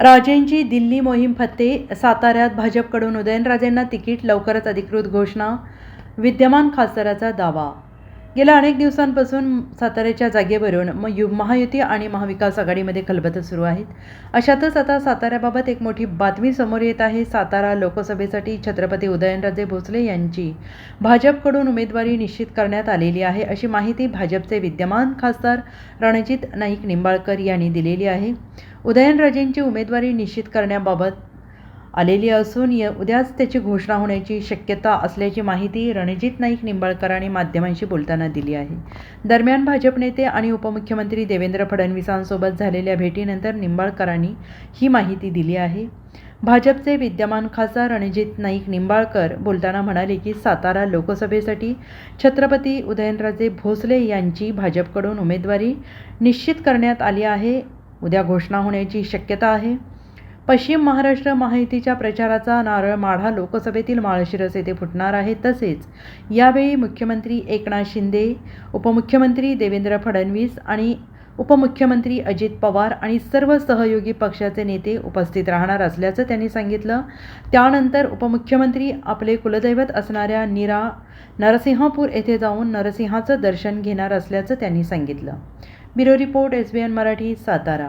राजेंची दिल्ली मोहीम फत्ते साताऱ्यात भाजपकडून उदयनराजेंना तिकीट लवकरच अधिकृत घोषणा विद्यमान खासदाराचा दावा. गेल्या अनेक दिवसांपासून साताऱ्याच्या जागेवरून म यु महायुती आणि महाविकास आघाडीमध्ये खलबतं सुरू आहेत. अशातच आता साताऱ्याबाबत एक मोठी बातमी समोर येत आहे. सातारा लोकसभेसाठी छत्रपती उदयनराजे भोसले यांची भाजपकडून उमेदवारी निश्चित करण्यात आलेली आहे अशी माहिती भाजपचे विद्यमान खासदार रणजित नाईक निंबाळकर यांनी दिलेली आहे. उदयनराजेंची उमेदवारी निश्चित करण्याबाबत आलेली असून य उद्याच त्याची घोषणा होण्याची शक्यता असल्याची माहिती रणजित नाईक निंबाळकरांनी माध्यमांशी बोलताना दिली आहे. दरम्यान भाजप नेते आणि उपमुख्यमंत्री देवेंद्र फडणवीसांसोबत झालेल्या भेटीनंतर निंबाळकरांनी ही माहिती दिली आहे. भाजपचे विद्यमान खासदार रणजित नाईक निंबाळकर बोलताना म्हणाले की सातारा लोकसभेसाठी छत्रपती उदयनराजे भोसले यांची भाजपकडून उमेदवारी निश्चित करण्यात आली आहे. उद्या घोषणा होण्याची शक्यता आहे. पश्चिम महाराष्ट्र महायुतीच्या प्रचाराचा नारळ माढा लोकसभेतील माळशिरस येथे फुटणार आहे. तसेच यावेळी मुख्यमंत्री एकनाथ शिंदे उपमुख्यमंत्री देवेंद्र फडणवीस आणि उपमुख्यमंत्री अजित पवार आणि सर्व सहयोगी पक्षाचे नेते उपस्थित राहणार असल्याचं त्यांनी सांगितलं. त्यानंतर उपमुख्यमंत्री आपले कुलदैवत असणाऱ्या निरा नरसिंहपूर येथे जाऊन नरसिंहाचं दर्शन घेणार असल्याचं त्यांनी सांगितलं. Bureau report S B N Marathi Satara.